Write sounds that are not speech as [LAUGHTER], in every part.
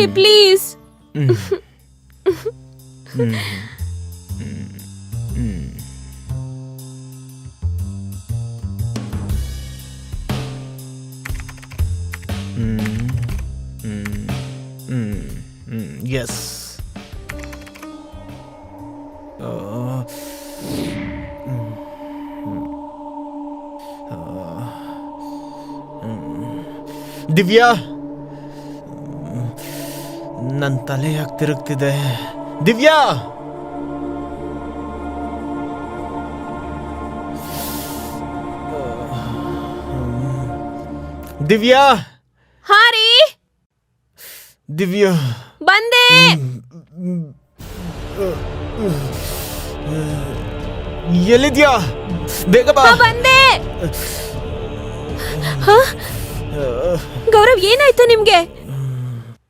ರೀ please hmm. Hmm. Hmm. Hmm. Hmm. Hmm. Hmm. Yes. ಆ, ಹ್ಮ್. ಆ, ಹ್ಮ್. ದಿವ್ಯಾ ನನ್ನ ತಲೆ ಯಾಕೆ ತಿರುಗ್ತಿದೆ? ದಿವ್ಯಾ! ದಿವ್ಯಾ! ಹಾರಿ ರೀ? ದಿವ್ಯಾ! ಬಂದೆ! ಎಲ್ಲಿದ್ಯಾ? ಬೇಗ ಬಾ! ಬಂದೆ! ಹಾ? ಗೌರವ್ ಏನಾಯ್ತು ನಿಮ್ಗೆ?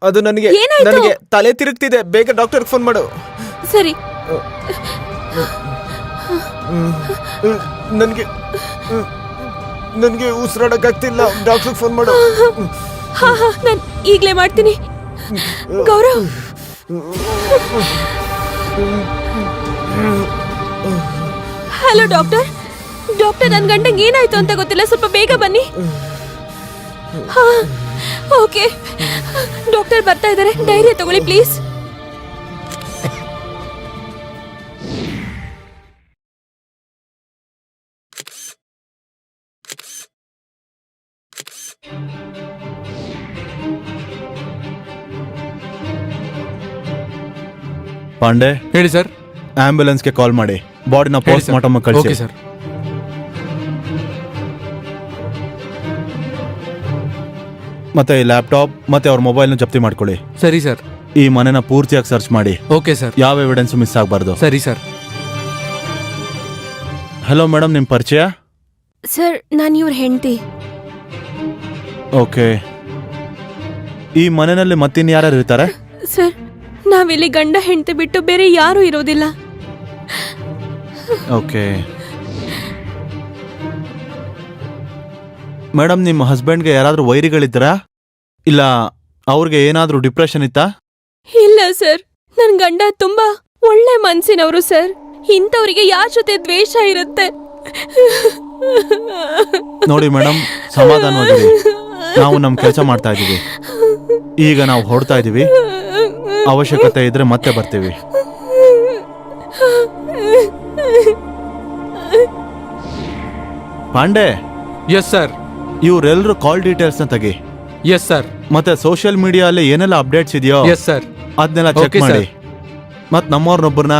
ಅದು ನನಗೆ ಏನಾಯ್ತು? ನನಗೆ ತಲೆ ತಿರುಗ್ತಿದೆ. ಬೇಗ ಡಾಕ್ಟರ್ ಫೋನ್ ಮಾಡು. ಸರಿ. ನನಗೆ ನನಗೆ ಉಸಿರಾಡಕ್ಕಾಗ್ತಿಲ್ಲ. ಡಾಕ್ಟರ್ ಫೋನ್ ಮಾಡು. ಹಾ ಹಾ ನಾನು ಈಗಲೇ ಮಾಡ್ತೀನಿ. ಗೌರವ್! Hello doctor. ಡಾಕ್ಟರ್ ನನ್ನ ಗಂಡಂಗೆ ಏನಾಯ್ತು ಅಂತ ಗೊತ್ತಿಲ್ಲ. ಸ್ವಲ್ಪ ಬೇಗ ಬನ್ನಿ. ಹಾ. ಓಕೆ. ಡಾಕ್ಟರ್ ಬರ್ತಾ ಇದ್ದಾರೆ. ಧೈರ್ಯ ತಗೊಳ್ಳಿ ಪ್ಲೀಸ್. ಪಾಂಡೆ ಹೇಳಿ ಸರ್. ಆಂಬ್ಯುಲೆನ್ಸ್ಗೆ ಕಾಲ್ ಮಾಡಿ. ಬಾಡಿನ ಪೋಸ್ಟ್ ಮಾರ್ಟಮ್ ಓಕೆ ಕಳಿಸಿ. ಸರ್. ಮತ್ತೆ ಈ ಲ್ಯಾಪ್ಟಾಪ್ ಮತ್ತೆ ಅವ್ರ ಮೊಬೈಲ್ನ ಜಪ್ತಿ ಮಾಡ್ಕೊಳ್ಳಿ. ಸರಿ ಸರ್. ಈ ಮನೆನ ಪೂರ್ತಿಯಾಗಿ ಸರ್ಚ್ ಮಾಡಿ. ಓಕೆ ಸರ್ ಯಾವ ಎವಿಡೆನ್ಸ್ ಮಿಸ್ ಆಗಬಾರ್ದು? ಸರಿ ಸರ್ ಹಲೋ ಮೇಡಮ್ ನಿಮ್ಮ ಪರಿಚಯ? ಸರ್ ನಾನು ಇವ್ರ ಹೆಂಡತಿ. ಓಕೆ ಈ ಮನೆಯಲ್ಲಿ ಮತ್ತಿನ್ ಯಾರು ಇರ್ತಾರೆ? ಸರ್ ನಾವಿಲ್ಲಿ ಗಂಡ ಹೆಂಡತಿ ಬಿಟ್ಟು ಬೇರೆ ಯಾರೂ ಇರೋದಿಲ್ಲ. ಓಕೆ ಮೇಡಮ್ ನಿಮ್ಮ ಹಸ್ಬೆಂಡ್ಗೆ ಯಾರಾದರೂ ವೈರಿಗಳಿದ್ದರಾ ಇಲ್ಲ ಅವ್ರಿಗೆ ಏನಾದರೂ ಡಿಪ್ರೆಷನ್ ಇತ್ತಾ? ಇಲ್ಲ ಸರ್. ನನ್ನ ಗಂಡ ತುಂಬಾ ಒಳ್ಳೆ ಮನಸ್ಸಿನವರು ಸರ್. ಇಂಥವರಿಗೆ ಯಾರ ಜೊತೆ ದ್ವೇಷ ಇರುತ್ತೆ? ನೋಡಿ ಮೇಡಮ್ ಸಮಾಧಾನ ನಾವು ನಮ್ಮ ಕೆಲಸ ಮಾಡ್ತಾ ಇದ್ದೀವಿ ಈಗ ನಾವು ಹೊಡ್ತಾ ಇದ್ದೀವಿ ಅವಶ್ಯಕತೆ ಇದ್ರೆ ಮತ್ತೆ ಬರ್ತೀವಿ. ಪಾಂಡೆ? ಎಸ್ ಸರ್ ಇವರೆಲ್ಲರೂ ಕಾಲ್ ಡೀಟೇಲ್ಸ್ನ ತೆಗಿ. ಎಸ್ ಸರ್ ಮತ್ತೆ ಸೋಷಿಯಲ್ ಮೀಡಿಯಾದಲ್ಲಿ ಏನೆಲ್ಲ ಅಪ್ಡೇಟ್ಸ್ ಇದೆಯೋ ಎಸ್ ಸರ್ ಅದನ್ನೆಲ್ಲ ಚೆಕ್ Okay, sir. ಮಾಡಿ. ಮತ್ ನಮ್ಮವ್ರನ್ನೊಬ್ಬರನ್ನ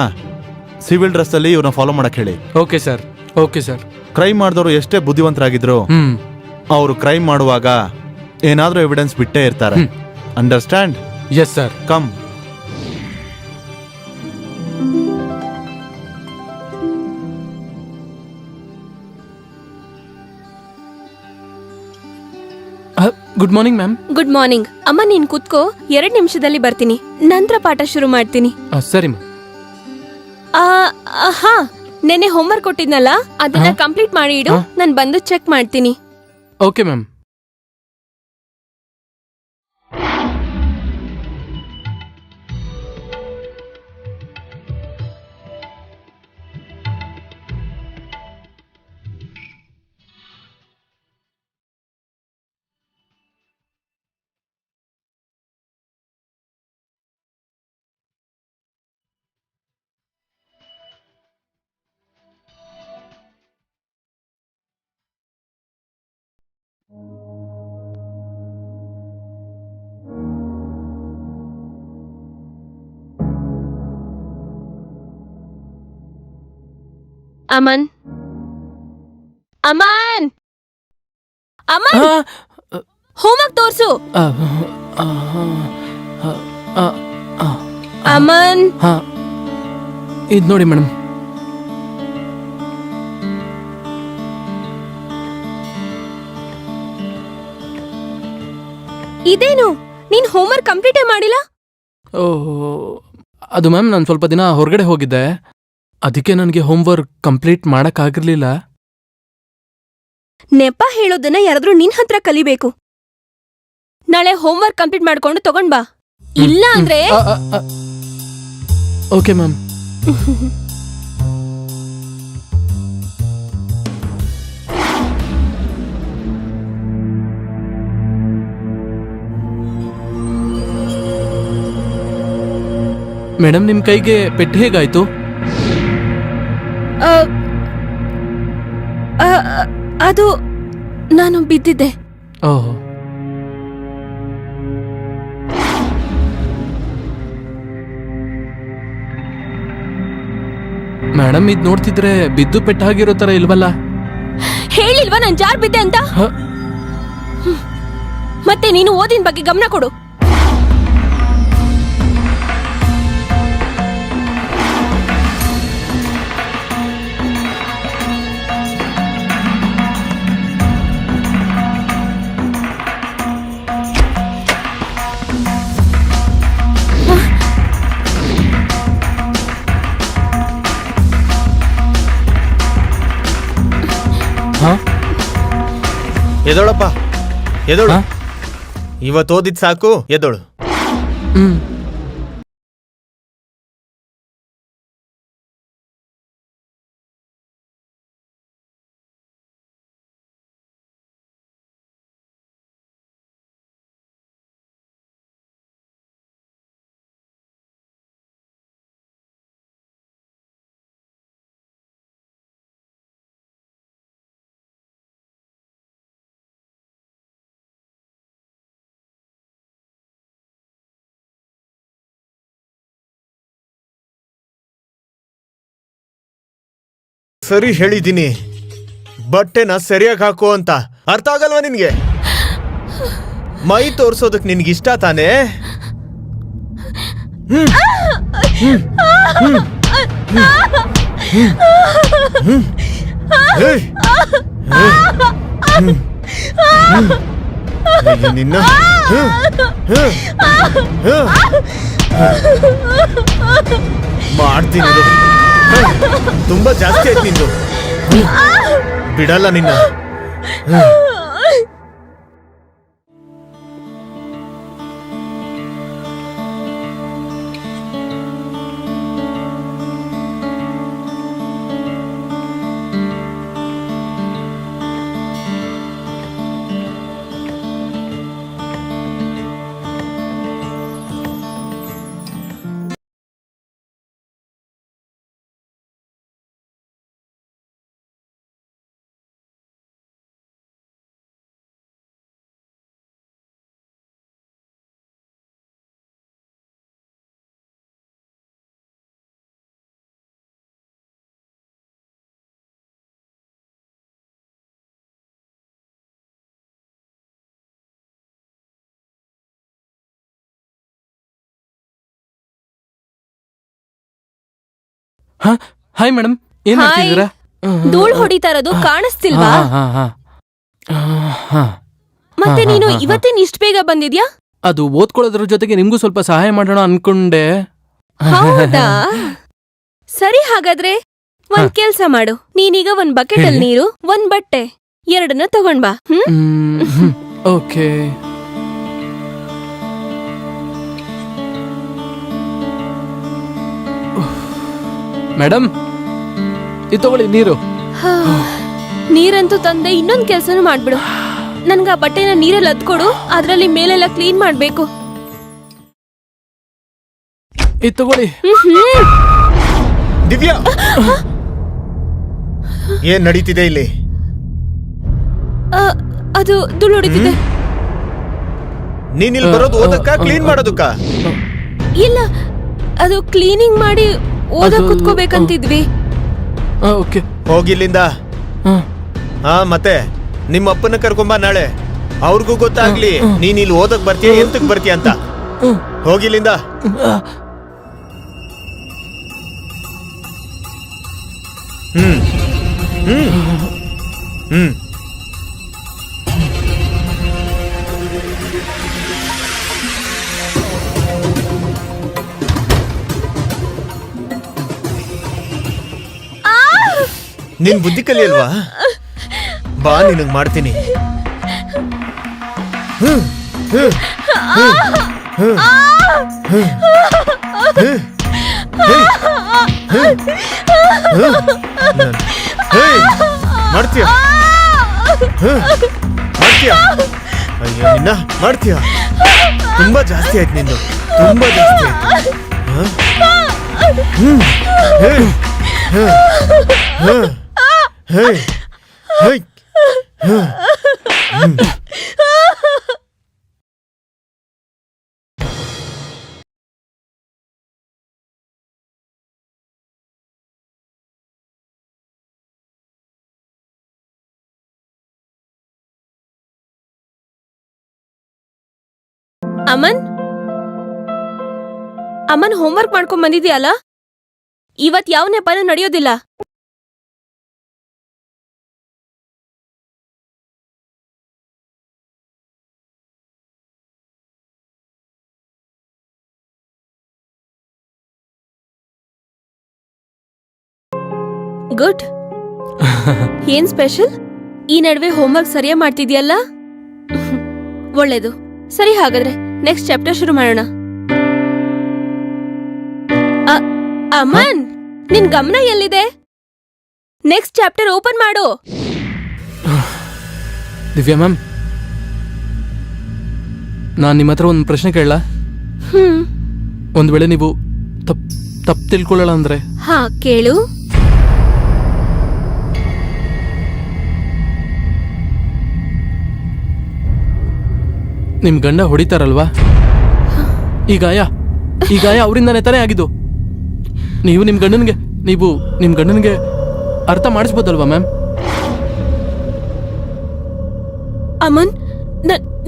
ಸಿವಿಲ್ ಡ್ರೆಸ್ ಅಲ್ಲಿ ಇವ್ರನ್ನ ಫಾಲೋ ಮಾಡಕ್ ಹೇಳಿ. Okay sir okay sir crime ಮಾಡಿದವರು ಎಷ್ಟೇ ಬುದ್ಧಿವಂತರಾಗಿದ್ರು ಹ್ಮ್. ಅವರು ಕ್ರೈಮ್ ಮಾಡುವಾಗ ಏನಾದ್ರೂ ಎವಿಡೆನ್ಸ್ ಬಿಟ್ಟೇ ಇರ್ತಾರೆ. Understand yes sir come good morning ma'am good morning ಅಮ್ಮ ನೀನ್ ಕುತ್ಕೋ. ಎರಡ್ ನಿಮಿಷದಲ್ಲಿ ಬರ್ತೀನಿ. ನಂತರ ಪಾಠ ಶುರು ಮಾಡ್ತೀನಿ. ಸರಿ ಮ್ಯಾಮ್ ಆ, ಆ, ಹಾ. ನೆನ್ನೆ ಹೋಮ್ವರ್ಕ್ ಕೊಟ್ಟಿದ್ನಲ್ಲ? ಅದನ್ನ ಕಂಪ್ಲೀಟ್ ಮಾಡಿ ಇಡು. ನಾನು ನಾನ್ ಬಂದು ಚೆಕ್ ಮಾಡ್ತೀನಿ. Okay ma'am Aman Aman Aman homework ತೋರ್ಸು ಅಮನ್ ಹಾ ಇದು ನೋಡಿ ಮೇಡಮ್ ಇದೇನು? ನೀನ್ ಹೋಮ್ವರ್ಕ್ ಕಂಪ್ಲೀಟೇ ಮಾಡಿಲ್ಲ? ಓ ಅದು ಮ್ಯಾಮ್ ನಾನು ಸ್ವಲ್ಪ ದಿನ ಹೊರಗಡೆ ಹೋಗಿದ್ದೆ. ಅದಕ್ಕೆ ನನಗೆ ಹೋಮ್ವರ್ಕ್ ಕಂಪ್ಲೀಟ್ ಮಾಡಕ್ಕಾಗಿರ್ಲಿಲ್ಲ. ನೆಪ ಹೇಳೋದನ್ನ ಯಾರಾದ್ರೂ ನಿನ್ ಹತ್ರ ಕಲಿಬೇಕು. ನಾಳೆ ಹೋಮ್ವರ್ಕ್ ಕಂಪ್ಲೀಟ್ ಮಾಡ್ಕೊಂಡು ತಗೊಂಡ್ ಬಾ. ಇಲ್ಲ ಅಂದ್ರೆ ಓಕೆ ಮ್ಯಾಮ್ ಮೇಡಮ್ ನಿಮ್ ಕೈಗೆ ಪೆಟ್ಟು ಹೇಗಾಯ್ತು? ಅದು ನಾನು ಬಿದ್ದಿದ್ದೆ. ಓಹ್. ಮೇಡಮ್ ಇದ್ ನೋಡ್ತಿದ್ರೆ ಬಿದ್ದು ಪೆಟ್ಟಾಗಿರೋ ತರ ಇಲ್ವಲ್ಲ? ಹೇಳಿಲ್ವಾ ನಾನು ಜಾರ್ ಬಿದ್ದೆ ಅಂತ? ಹ? ಮತ್ತೆ ನೀನು ಓದಿನ ಬಗ್ಗೆ ಗಮನ ಕೊಡು. ಹ? ಎದೋಳಪ್ಪ ಎದೋಳ? ಇವತ್ತು ಓದಿದ್ ಸಾಕು ಎದೋಳು ಹ್ಮ್ ಸರಿ ಹೇಳಿದ್ದೀನಿ ಬಟ್ಟೆನ ಸರಿಯಾಗಿ ಹಾಕು ಅಂತ ಅರ್ಥ ಆಗಲ್ವಾ ನಿನಗೆ ಮೈ ತೋರ್ಸೋದಕ್ ನಿನ್ಗೆ ಇಷ್ಟ ತಾನೇ ನಿನ್ನ. ಮಾಡ್ತೀನಿ. [LAUGHS] ತುಂಬಾ ಜಾಸ್ತಿ ಆಯ್ತು ನಿಂದು. ಬಿಡಲ್ಲ ನಿನ್ನ. ಹ? ಹಾಯ್ ಮೇಡಮ್ ಏನ್. ಮಾಡ್ತಿದ್ದೀರಾ ಧೂಳ್ ಹೊಡಿತಾ ಇರೋದು ಕಾಣಿಸ್ತಿಲ್ವಾ ಹಾ, ಹಾ, ಹಾ. ಹಾ. ಮತ್ತೆ ನೀನು. ಇವತ್ತೇನ್ ಇಷ್ಟ ಬೇಗ ಬಂದಿದ್ಯಾ ಅದು ಓದ್ಕೊಳ್ಳೋದ್ರ ಜೊತೆಗೆ ನಿಮ್ಗೂ ಸ್ವಲ್ಪ ಸಹಾಯ ಮಾಡೋಣ ಅನ್ಕೊಂಡೆ ಹೌದಾ ಸರಿ ಹಾಗಾದ್ರೆ ಒಂದ್ ಕೆಲ್ಸ ಮಾಡು ನೀನೀಗ ಒಂದ್ ಬಕೆಟ್ ಅಲ್ಲಿ ಹೇಳಿ. ನೀರು ಒಂದ್ ಬಟ್ಟೆ ಎರಡನ್ನ ತಗೊಂಡ್ ಬಾ ಹ್ಮ್. ಓಕೆ ಮೇಡಮ್ ಇದು ತಗೊಳ್ಳಿ ನೀರು. ಹಾ. ನೀರಂತೂ ತಂದೆ ಇನ್ನೊಂದ್ ಕೆಲ್ಸನೂ ಮಾಡ್ಬಿಡು. ನನ್ಗೆ ಆ ಬಟ್ಟೆನ ನೀರಲ್ಲಿ ಅದ್ಕೊಡು ಅದ್ರಲ್ಲಿ ಮೇಲೆಲ್ಲ ಕ್ಲೀನ್ ಮಾಡ್ಬೇಕು. ಇದು ತಗೊಳ್ಳಿ. ಹ್ಮ್ ದಿವ್ಯಾ! ಏನ್ ನಡೀತಿದೆ ಇಲ್ಲಿ? ಆ, ಅದು ಧೂಳ್ ಹೊಡಿತಿದೆ. ನೀನ್ ಇಲ್ಲಿ ಬರೋದು ಓದಕ್ಕ ಕ್ಲೀನ್ ಮಾಡೋದಕ್ಕ? ಇಲ್ಲ ಅದು ಕ್ಲೀನಿಂಗ್ ಮಾಡಿ ಓದಕ್ ಕುತ್ಕೋಬೇಕಂತಿದ್ವಿ. ಓಕೆ. ಹೋಗಿಲ್ಲಿಂದ ಹಾ. ಹಾ ಮತ್ತೆ? ನಿಮ್ಮ ಅಪ್ಪನ ಕರ್ಕೊಂಬ ನಾಳೆ. ಅವ್ರಿಗೂ ಗೊತ್ತಾಗ್ಲಿ. ನೀನ್ ಇಲ್ಲಿ ಓದಕ್ ಬರ್ತೀಯ ಎಂತಕ್ ಬರ್ತೀಯ ಅಂತ. ಹೋಗಿಲ್ಲಿಂದ ಹ್ಮ್. ಹ್ಮ್. ಹ್ಮ್. ನೀನ್ ಬುದ್ಧಿ ಕಲಿಯಲ್ವಾ ಬಾ ನಿನಗ್ ಮಾಡ್ತೀನಿ ಹ್ಮ್ ಹ್ಮ್ ಹ್ಮ್ ಹ್ಮ್ ಮಾಡ್ತೀಯ? ಮಾಡ್ತೀಯ ಅಯ್ಯೋ ನಿನ್ನ ಮಾಡ್ತೀಯ ತುಂಬಾ ಜಾಸ್ತಿ ಆಯ್ತು ನಿಂದು ತುಂಬಾ ಜಾಸ್ತಿ ಆಯ್ತು ಹ್ಮ್ ಹ್ಮ್. ಹೇಯ್. ಹ. ಹೇ. ಹ್ಮ್. ಅಮನ್ ಅಮನ್ ಹೋಮ್ವರ್ಕ್ ಮಾಡ್ಕೊಂಡ್ ಬಂದಿದ್ಯಲ್ಲ ಇವತ್ ಯಾವ ನೆಪನೂ ನಡೆಯೋದಿಲ್ಲ ಗುಡ್. ಏನ್ ಸ್ಪೆಷಲ್? ಈ ನಡುವೆ ಹೋಮ್ವರ್ಕ್ ಸರಿಯಾಗಿ ಮಾಡ್ತಿದ್ಯಲ್ಲ? ಒಳ್ಳೇದು. ಸರಿ ಹಾಗಾದ್ರೆ ನೆಕ್ಸ್ಟ್ ಚಾಪ್ಟರ್ ಶುರು ಮಾಡೋಣ. ಅ- ಅಮನ್ ನಿನ್ ಗಮನ ಎಲ್ಲಿದೆ? ನೆಕ್ಸ್ಟ್ ಚಾಪ್ಟರ್ ಓಪನ್ ಮಾಡು. ದಿವ್ಯಾ ಮ್ಯಾಮ್ ನಾನು ನಿಮ್ಮ ಹತ್ರ ಒಂದು ಪ್ರಶ್ನೆ ಕೇಳಲ್ಲ ಹ್ಮ್. ಒಂದು ವೇಳೆ ನೀವು ತಪ್ ತಪ್ಪು ತಿಳ್ಕೊಳ್ಳೋಣ ಅಂದರೆ? ಹಾ ಕೇಳು. ನಿಮ್ಮ ಗಂಡ ಹೊಡಿತಾರಲ್ವಾ? ಈ ಗಾಯ ಈ ಗಾಯ ಅವರಿಂದಾನೇ ತಾನೇ ಆಗಿದ್ದು? ನೀವು ನಿಮ್ಮ ಗಂಡನ್ಗೆ ನೀವು ನಿಮ್ಮ ಗಂಡನ್ಗೆ ಅರ್ಥ ಮಾಡಿಸ್ಬೋದಲ್ವಾ ಮ್ಯಾಮ್? ಅಮನ್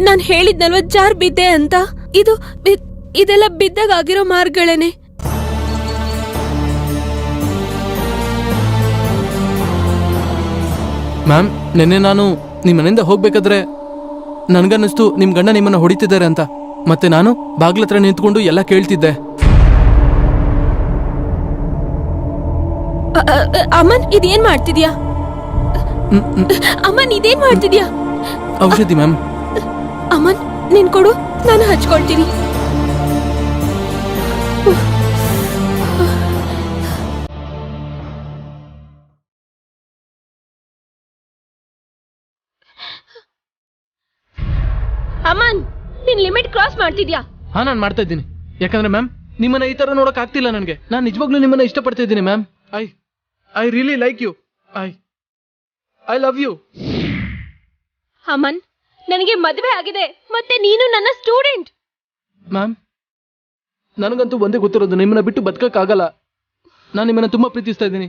ನಾನು ಹೇಳಿದ್ನಲ್ವ ಜಾರ್ ಬಿದ್ದೆ ಅಂತ. ಇದು ಇದೆಲ್ಲ ಬಿದ್ದಾಗ ಆಗಿರೋ ಮಾರ್ಗಗಳೇನೆ ಮ್ಯಾಮ್ ನಿನ್ನೆ ನಾನು ನಿಮ್ಮ ಮನೆಯಿಂದ ಹೋಗ್ಬೇಕಾದ್ರೆ ನನ್ಗನ್ನಿಸ್ತು ನಿಮ್ ಗಂಡ ನಿಮ್ಮನ್ನ ಹೊಡಿತಿದ್ದಾರೆ ಅಂತ. ಮತ್ತೆ ನಾನು ಬಾಗ್ಲತ್ರ ನಿಂತ್ಕೊಂಡು ಎಲ್ಲ ಕೇಳ್ತಿದ್ದೆ. ಅ- ಅ- ಅ- ಅಮನ್ ಇದೇನ್ ಮಾಡ್ತಿದ್ಯಾ? ಹ್ಮ್, ಹ್ಮ್. ಅಮನ್ ಇದೇನ್ ಮಾಡ್ತಿದ್ಯಾ? ಔಷಧಿ ಮ್ಯಾಮ್. ಅಮನ್ ನೀನ್ ಕೊಡು ನಾನು ಹಚ್ಕೊಳ್ತೀನಿ. ಮಾಡ್ತಿದ್ಯಾ? ಹಾ ನಾನು ಮಾಡ್ತಾ ಇದ್ದೀನಿ. ಯಾಕಂದ್ರೆ ಮ್ಯಾಮ್ ನಿಮ್ಮನ್ನ ಈ ತರ ನೋಡಕ್ ಆಗ್ತಿಲ್ಲ ನನಗೆ. ನಾನು ನಿಜವಾಗ್ಲೂ ನಿಮ್ಮನ್ನ ಇಷ್ಟಪಡ್ತಾ ಇದ್ದೀನಿ ma'am. I I really like you I I love you Aman ನನಗೆ ಮದುವೆ ಆಗಿದೆ. ಮತ್ತೆ ನೀನು ನನ್ನ ಸ್ಟೂಡೆಂಟ್. ಮ್ಯಾಮ್ ನನಗಂತೂ ಒಂದೇ ಗೊತ್ತಿರೋದು ನಿಮ್ಮನ್ನ ಬಿಟ್ಟು ಬದುಕಕ್ಕಾಗಲ್ಲ. ನಾನು ನಿಮ್ಮನ್ನ ತುಂಬಾ ಪ್ರೀತಿಸ್ತಾ ಇದ್ದೀನಿ.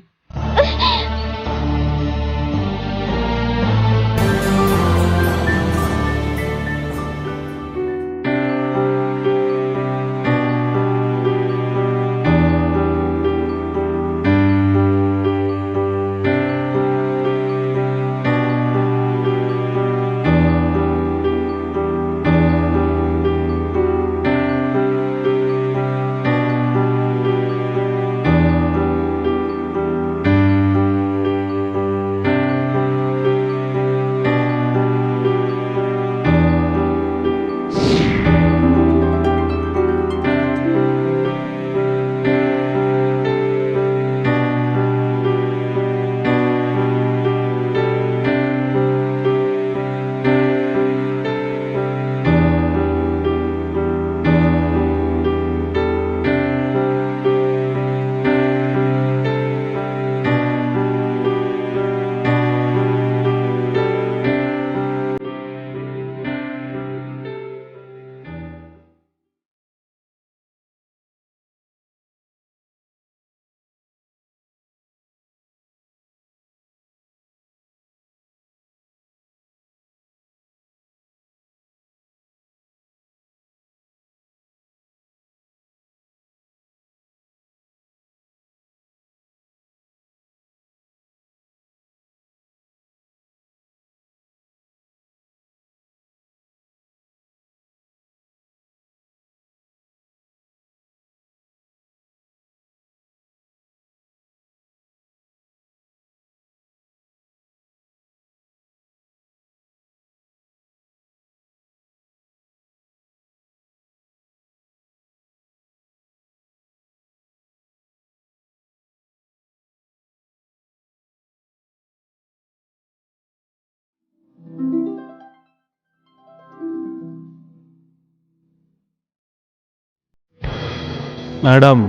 ಮೇಡಮ್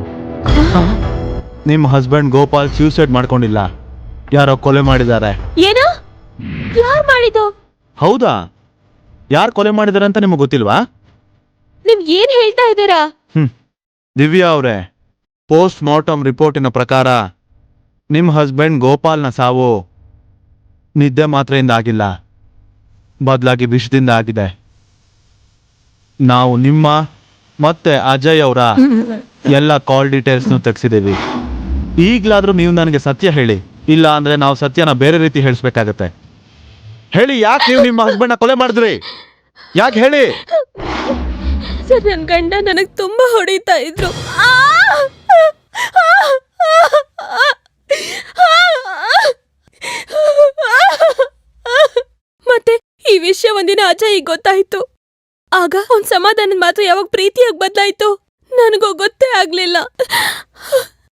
ನಿಮ್ಮ ಹಸ್ಬೆಂಡ್ ಗೋಪಾಲ್ ಸೂಸೈಡ್ ಮಾಡ್ಕೊಂಡಿಲ್ಲ. ಯಾರೋ ಕೊಲೆ ಮಾಡಿದ್ದಾರೆ. ಏನು? ಯಾರು ಮಾಡಿದ್ದು? ಹೌದಾ? ಯಾರು ಕೊಲೆ ಮಾಡಿದ್ದಾರೆ ಅಂತ ನಿಮಗೆ ಗೊತ್ತಿಲ್ವಾ? ನೀವ್ ಏನ್ ಹೇಳ್ತಾ ಇದ್ದೀರಾ? ಹ್ಮ್. ದಿವ್ಯಾ ಅವರೇ ಪೋಸ್ಟ್ ಮಾರ್ಟಮ್ ರಿಪೋರ್ಟಿನ ಪ್ರಕಾರ ನಿಮ್ಮ ಹಸ್ಬೆಂಡ್ ಗೋಪಾಲ್ನ ಸಾವು ನಿದ್ದೆ ಮಾತ್ರೆಯಿಂದ ಆಗಿಲ್ಲ. ಬದಲಾಗಿ ವಿಷದಿಂದ ಆಗಿದೆ. ನಾವು ನಿಮ್ಮ ಮತ್ತೆ ಅಜಯ್ ಅವರ ಎಲ್ಲ ಕಾಲ್ ಡೀಟೇಲ್ಸ್ನು ತೆಗ್ಸಿದ್ದೀವಿ. ಈಗಲಾದರೂ ನೀವು ನನಗೆ ಸತ್ಯ ಹೇಳಿ. ಇಲ್ಲ ಅಂದ್ರೆ ನಾವು ಸತ್ಯನ ಬೇರೆ ರೀತಿ ಹೇಳಿಸ್ಬೇಕಾಗತ್ತೆ. ಹೇಳಿ, ಯಾಕೆ ನೀವು ನಿಮ್ಮ ಹಸ್ಬೆಂಡ್ನ ಕೊಲೆ ಮಾಡಿದ್ರಿ? ಯಾಕೆ ಹೇಳಿ? ಸರ್ ನನ್ನ ಗಂಡ ನನಗೆ ತುಂಬಾ ಹೊಡಿತಾ ಇದ್ರು! ಮತ್ತೆ ಈ ವಿಷಯ ಒಂದಿನ ಅಜಯ್ ಗೊತ್ತಾಯ್ತು. ಆಗ ಅವ್ನ್ ಸಮಾಧಾನದ ಮಾತ್ರ ಯಾವಾಗ ಪ್ರೀತಿಯಾಗಿ ಬದಲಾಯ್ತು? ನನಗೂ ಗೊತ್ತೇ ಆಗ್ಲಿಲ್ಲ.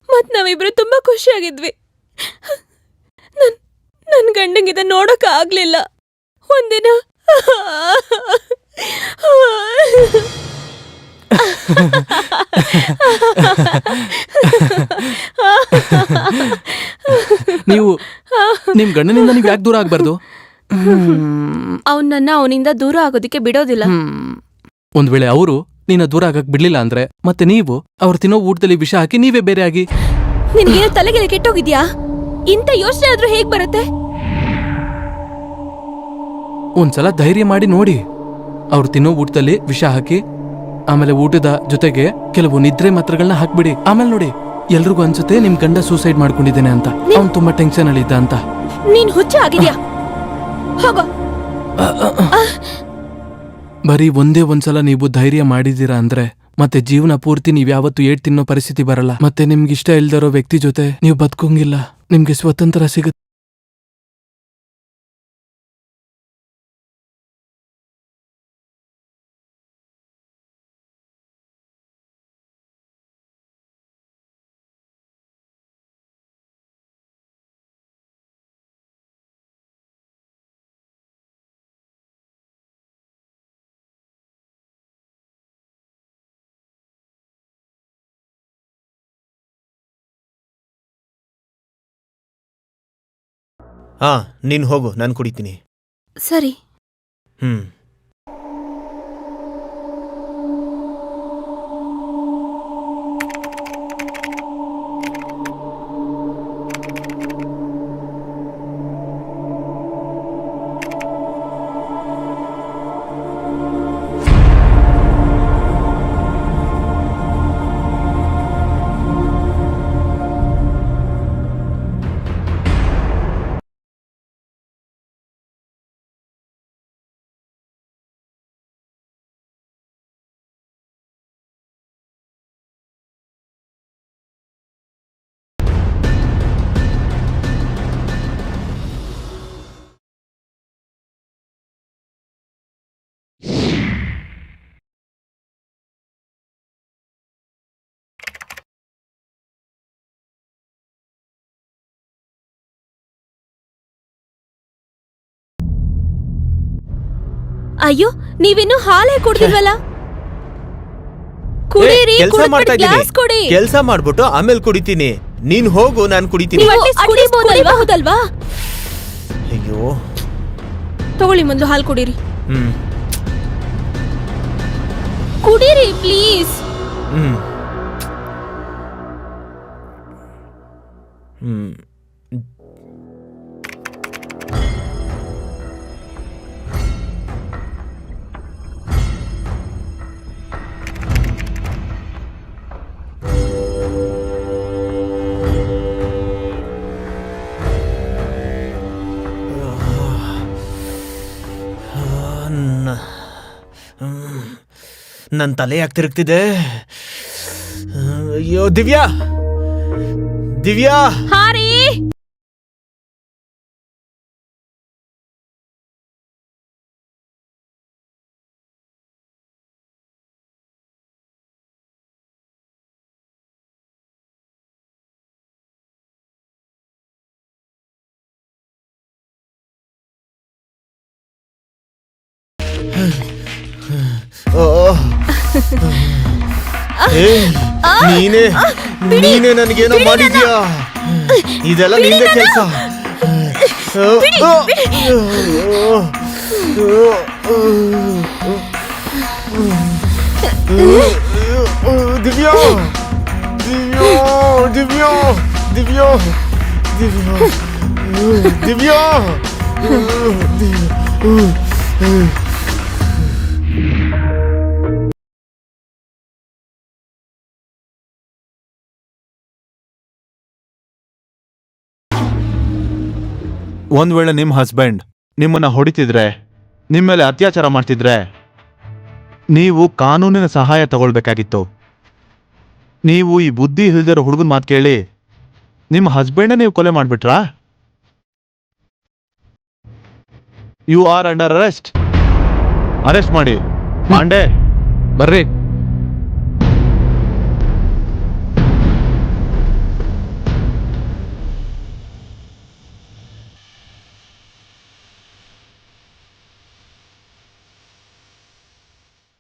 ಮತ್ ನಾವಿಬ್ರು ತುಂಬಾ ಖುಷಿಯಾಗಿದ್ವಿ. ನನ್ ನನ್ ಗಂಡಂಗಿದ ನೋಡಕ್ ಆಗ್ಲಿಲ್ಲ. ಒಂದಿನ. ನೀವು ನಿಮ್ ಗಂಡನಿಂದ ನೀವು ಯಾಕೆ ದೂರ ಆಗ್ಬಾರ್ದು? ಅವನನ್ನ ಅವನಿಂದ ದೂರ ಆಗೋದಿಕ್ಕೆ ಬಿಡೋದಿಲ್ಲ. ಒಂದ್ ವೇಳೆ ಅವರು ನಿನ್ನ ದೂರ ಆಗಕ್ ಬಿಡ್ಲಿಲ್ಲ ಅಂದ್ರೆ ಮತ್ತೆ ನೀವು ಅವ್ರು ತಿನ್ನೋ ಊಟದಲ್ಲಿ ವಿಷ ಹಾಕಿ ನೀವೇ ಬೇರೆ ಆಗಿ ನಿನ್ಗೇನೋ ತಲೆಗೆಲೆ ಕೆಟ್ಟೋಗಿದ್ಯಾ? ಇಂಥ ಯೋಚನೆ ಆದ್ರೂ ಹೇಗ್ ಬರುತ್ತೆ? ಒಂದ್ಸಲ ಧೈರ್ಯ ಮಾಡಿ ನೋಡಿ. ಅವ್ರು ತಿನ್ನೋ ಊಟದಲ್ಲಿ ವಿಷ ಹಾಕಿ ಆಮೇಲೆ ಊಟದ ಜೊತೆಗೆ ಕೆಲವು ನಿದ್ರೆ ಮಾತ್ರಗಳನ್ನ ಹಾಕ್ಬಿಡಿ. ಆಮೇಲೆ ನೋಡಿ ಎಲ್ರಿಗೂ ಅನ್ಸುತ್ತೆ ನಿಮ್ ಗಂಡ ಸೂಸೈಡ್ ಮಾಡ್ಕೊಂಡಿದ್ದೇನೆ ಅಂತ. ಅವ್ನು ತುಂಬಾ ಟೆನ್ಷನ್ ಅಲ್ಲಿ ಇದ್ದ ಅಂತ. ನೀನ್ ಹುಚ್ಚ ಆಗಿದ್ಯಾ? ಹೋಗೋ. ಬರೀ ಒಂದೇ ಒಂದ್ಸಲ ನೀವು ಧೈರ್ಯ ಮಾಡಿದ್ದೀರಾ ಅಂದ್ರೆ? ಮತ್ತೆ ಜೀವನ ಪೂರ್ತಿ ನೀವ್ ಯಾವತ್ತು ಏಟ್ ತಿನ್ನೋ ಪರಿಸ್ಥಿತಿ ಬರಲ್ಲ. ಮತ್ತೆ ನಿಮ್ಗೆ ಇಷ್ಟ ಇಲ್ದಿರೋ ವ್ಯಕ್ತಿ ಜೊತೆ ನೀವು ಬದುಕಂಗಿಲ್ಲ. ನಿಮ್ಗೆ ಸ್ವತಂತ್ರ ಸಿಗುತ್ತೆ ಹಾ ನೀನು ಹೋಗು ನಾನು ಕುಡಿತೀನಿ. ಸರಿ. ಹ್ಮ್. ಅಯ್ಯೋ ನೀವಿನ್ನು ಹಾಲೇ ಕುಡ್ದಿಲ್ವಲ್ಲ? ಕುಡೀರಿ ಕೆಲಸ ಮಾಡ್ತಾ ಗ್ಲಾಸ್ ಕೊಡಿ. ಇದ್ದೀನಿ ಕೆಲಸ ಮಾಡ್ಬಿಟ್ಟು ಆಮೇಲೆ ಕುಡಿತೀನಿ. ನೀನ್ ಹೋಗು ನಾನು ಕುಡಿತೀನಿ. ನೀವು at least ಕುಡಿಬಹುದಲ್ವಾ? ಅಯ್ಯೋ. ತಗೊಳ್ಳಿ ಮೊದಲು ಹಾಲು ಕುಡೀರಿ. ಹ್ಮ್. ಕುಡೀರಿ ಪ್ಲೀಸ್ ಹ್ಮ್. ಹ್ಮ್. ನನ್ನ ತಲೆ ಯಾಕೆ ತಿರುಗ್ತಿದೆ? ಅಯ್ಯೋ ದಿವ್ಯಾ! ದಿವ್ಯಾ! ಹಾರಿ! ಏಯ್ ನೀನೇ ನೀನೇ ನನಗೇನೋ ಮಾಡಿದ್ಯಾ ಇದೆಲ್ಲ ನಿಂದೆ ಕೆಲಸ ದಿವ್ಯಾ ದಿವ್ಯಾ ದಿವ್ಯಾ ದಿವ್ಯಾ ದಿವ್ಯಾ ದಿವ್ಯಾ ಒಂದ್ ವೇಳೆ ನಿಮ್ಮ ಹಸ್ಬೆಂಡ್ ನಿಮ್ಮನ್ನ ಹೊಡಿತಿದ್ರೆ ನಿಮ್ಮ ಮೇಲೆ ಅತ್ಯಾಚಾರ ಮಾಡ್ತಿದ್ರೆ ನೀವು ಕಾನೂನಿನ ಸಹಾಯ ತಗೊಳ್ಬೇಕಾಗಿತ್ತು. ನೀವು ಈ ಬುದ್ಧಿ ಇಲ್ದಿರೋ ಹುಡುಗನ ಮಾತು ಕೇಳಿ ನಿಮ್ಮ ಹಸ್ಬೆಂಡೇ ನೀವು ಕೊಲೆ ಮಾಡಿಬಿಟ್ರಾ? You are under arrest arrest ಮಾಡಿ. ಪಾಂಡೆ ಬರ್ರಿ.